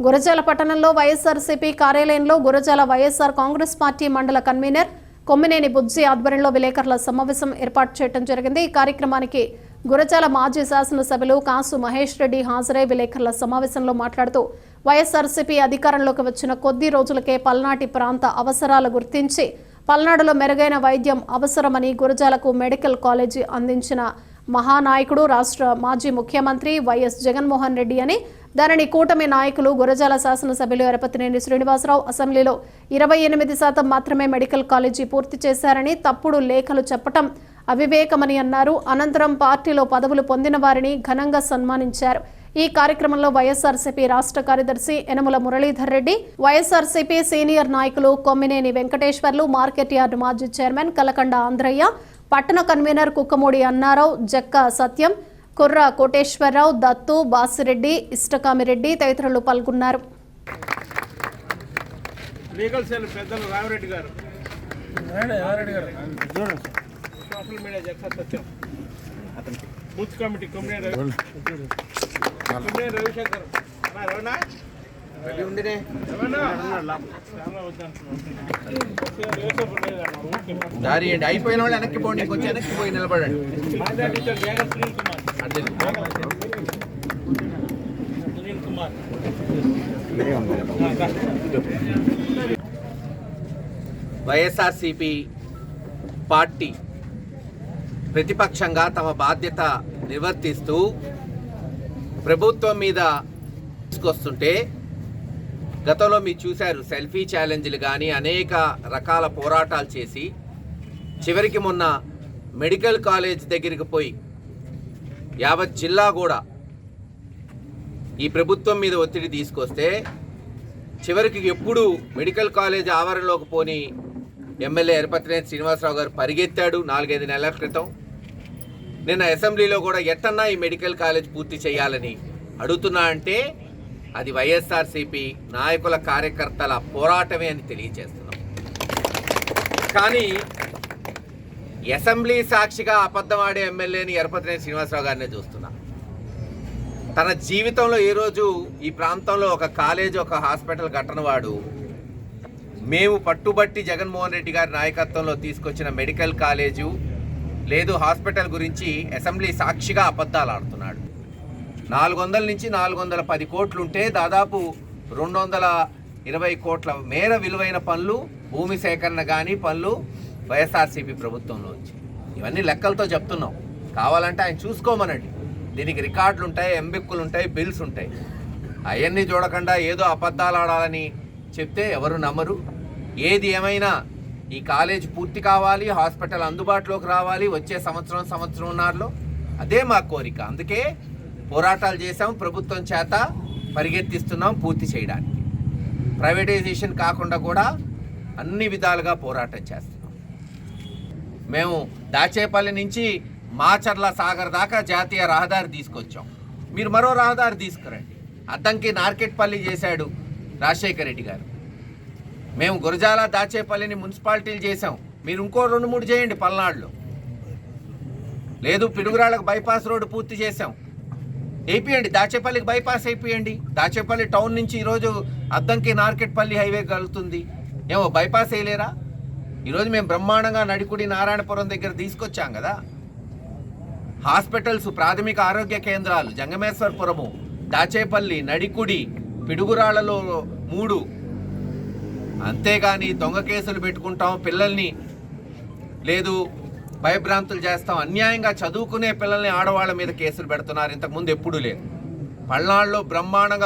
గురజాల పట్టణంలో వైఎస్ఆర్సీపీ కార్యాలయంలో Gurazala YSR Congress party మండల కన్వీనర్ కొమ్మినేని బుజ్జి ఆధ్వర్యంలో విలేకరుల సమావేశం ఏర్పాటు చేయడం జరిగింది. ఈ కార్యక్రమానికి గురజాల మాజీ శాసనసభ్యులు కాసు మహేష్ రెడ్డి హాజరై విలేకరుల సమావేశంలో మాట్లాడుతూ వైఎస్ఆర్సీపీ అధికారంలోకి వచ్చిన కొద్ది రోజులకే పల్నాటి ప్రాంత అవసరాలు గుర్తించి పల్నాడులో మెరుగైన వైద్యం అవసరమని గురజాలకు మెడికల్ కాలేజీ అందించిన మహానాయకుడు రాష్ట్ర మాజీ ముఖ్యమంత్రి వైఎస్ జగన్మోహన్ రెడ్డి అని దానిని కూటమి నాయకులు గురజాల శాసనసభ్యులు ఎరపతినేని శ్రీనివాసరావు అసెంబ్లీలో ఇరవై ఎనిమిది శాతం మాత్రమే మెడికల్ కాలేజీ పూర్తి చేశారని తప్పుడు లేఖలు చెప్పటం అవివేకమని అన్నారు. అనంతరం పార్టీలో పదవులు పొందిన వారిని ఘనంగా సన్మానించారు. ఈ కార్యక్రమంలో వైఎస్ఆర్సీపీ రాష్ట్ర కార్యదర్శి యనమల మురళీధర్ రెడ్డి వైఎస్ఆర్సీపీ సీనియర్ నాయకులు కొమ్మినేని వెంకటేశ్వర్లు మార్కెట్ యార్డు మాజీ చైర్మన్ కలకండ ఆంధ్రయ్య పట్టణ కన్వీనర్ కుక్కమూడి అన్నారావు జక్క సత్యం కుర్ర కోటేశ్వరరావు దత్తు బాసిరెడ్డి ఇష్టకామిరెడ్డి తదితరులు పాల్గొన్నారు. లీగల్ సెల్ పెద్దలు రామిరెడ్డి గారు. Social media Jagan Satyam. Booth committee Kommine Ravi Kommine Ravishankar. అన్నా, రవణా? రవణా? చాలా వద్దంటున్నాను. యోసేపు లేదన్నా, ఊరికే. దారి అయిపోయిన వాళ్ళు వెనక్కి పోండి కొంచెం వెనక్కి పోయి నిలబడండి. మాజా కుమార్ వైఎస్ఆర్సిపి పార్టీ ప్రతిపక్షంగా తమ బాధ్యత నిర్వర్తిస్తూ ప్రభుత్వం మీద తీసుకొస్తుంటే గతంలో మీరు చూశారు సెల్ఫీ ఛాలెంజ్లు కానీ అనేక రకాల పోరాటాలు చేసి చివరికి మొన్న మెడికల్ కాలేజ్ దగ్గరికి పోయి యావత్ జిల్లా కూడా ఈ ప్రభుత్వం మీద ఒత్తిడి తీసుకొస్తే చివరికి ఎప్పుడు మెడికల్ కాలేజ్ ఆవరణలోకి పోని ఎమ్మెల్యే ఎరపతినేని శ్రీనివాసరావు గారు పరిగెత్తాడు నాలుగైదు నెలల క్రితం. నిన్న అసెంబ్లీలో కూడా ఎట్టన్నా ఈ మెడికల్ కాలేజ్ పూర్తి చేయాలని అడుగుతున్నా అంటే అది వైఎస్ఆర్సీపీ నాయకుల కార్యకర్తల పోరాటమే అని తెలియజేస్తున్నాం. కానీ అసెంబ్లీ సాక్షిగా అబద్ధమాడే ఎమ్మెల్యేని ఎరపతినేని శ్రీనివాసరావు గారినే చూస్తున్నా. తన జీవితంలో ఈరోజు రోజు ఈ ప్రాంతంలో ఒక కాలేజ్ ఒక హాస్పిటల్ కట్టనవాడు మేము పట్టుబట్టి జగన్మోహన్ రెడ్డి గారి నాయకత్వంలో తీసుకొచ్చిన మెడికల్ కాలేజు లేదు హాస్పిటల్ గురించి అసెంబ్లీ సాక్షిగా అబద్ధాలు ఆడుతున్నాడు. నాలుగు వందల నుంచి నాలుగు వందల పది కోట్లుంటే దాదాపు రెండు వందల ఇరవై కోట్ల మేర విలువైన పనులు భూమి సేకరణ కానీ పనులు వైఎస్ఆర్సీపీ ప్రభుత్వంలో వచ్చి. ఇవన్నీ లెక్కలతో చెప్తున్నాం. కావాలంటే ఆయన చూసుకోమనండి. దీనికి రికార్డులు ఉంటాయి ఎంబిక్కులు ఉంటాయి బిల్స్ ఉంటాయి అవన్నీ చూడకుండా ఏదో అబద్ధాలు ఆడాలని చెప్తే ఎవరు నమ్మరు. ఏది ఏమైనా ఈ కాలేజ్ పూర్తి కావాలి హాస్పిటల్ అందుబాటులోకి రావాలి వచ్చే సంవత్సరం సంవత్సరంన్నరలో అదే మా కోరిక. అందుకే పోరాటాలు చేసాం ప్రభుత్వం చేత పరిగెత్తిస్తున్నాం పూర్తి చేయడానికి. ప్రైవేటైజేషన్ కాకుండా కూడా అన్ని విధాలుగా పోరాటం చేస్తాం. మేము దాచేపల్లి నుంచి మాచర్ల సాగర్ దాకా జాతీయ రహదారి తీసుకొచ్చాం. మీరు మరో రహదారి తీసుకురండి. అద్దంకి నార్కెట్పల్లి చేశాడు రాజశేఖర రెడ్డి గారు. మేము గురజాల దాచేపల్లిని మున్సిపాలిటీలు చేసాం మీరు ఇంకో రెండు మూడు చేయండి పల్నాడులో. లేదు పిడుగురాళ్ళకు బైపాస్ రోడ్డు పూర్తి చేసాం వేపియండి దాచేపల్లికి బైపాస్ అయిపోయండి. దాచేపల్లి టౌన్ నుంచి ఈరోజు అద్దంకి నార్కెట్పల్లి హైవే కలుగుతుంది ఏమో బైపాస్ వేయలేరా? ఈరోజు మేము బ్రహ్మాండంగా నడికుడి నారాయణపురం దగ్గర తీసుకొచ్చాం కదా. హాస్పిటల్స్ ప్రాథమిక ఆరోగ్య కేంద్రాలు జంగమేశ్వరపురము దాచేపల్లి నడికుడి పిడుగురాళ్ళలో మూడు. అంతేగాని దొంగ కేసులు పెట్టుకుంటాం పిల్లల్ని లేదు భయభ్రాంతులు చేస్తాం. అన్యాయంగా చదువుకునే పిల్లల్ని ఆడవాళ్ళ మీద కేసులు పెడుతున్నారు. ఇంతకుముందు ఎప్పుడూ లేదు. పల్నాడులో బ్రహ్మాండంగా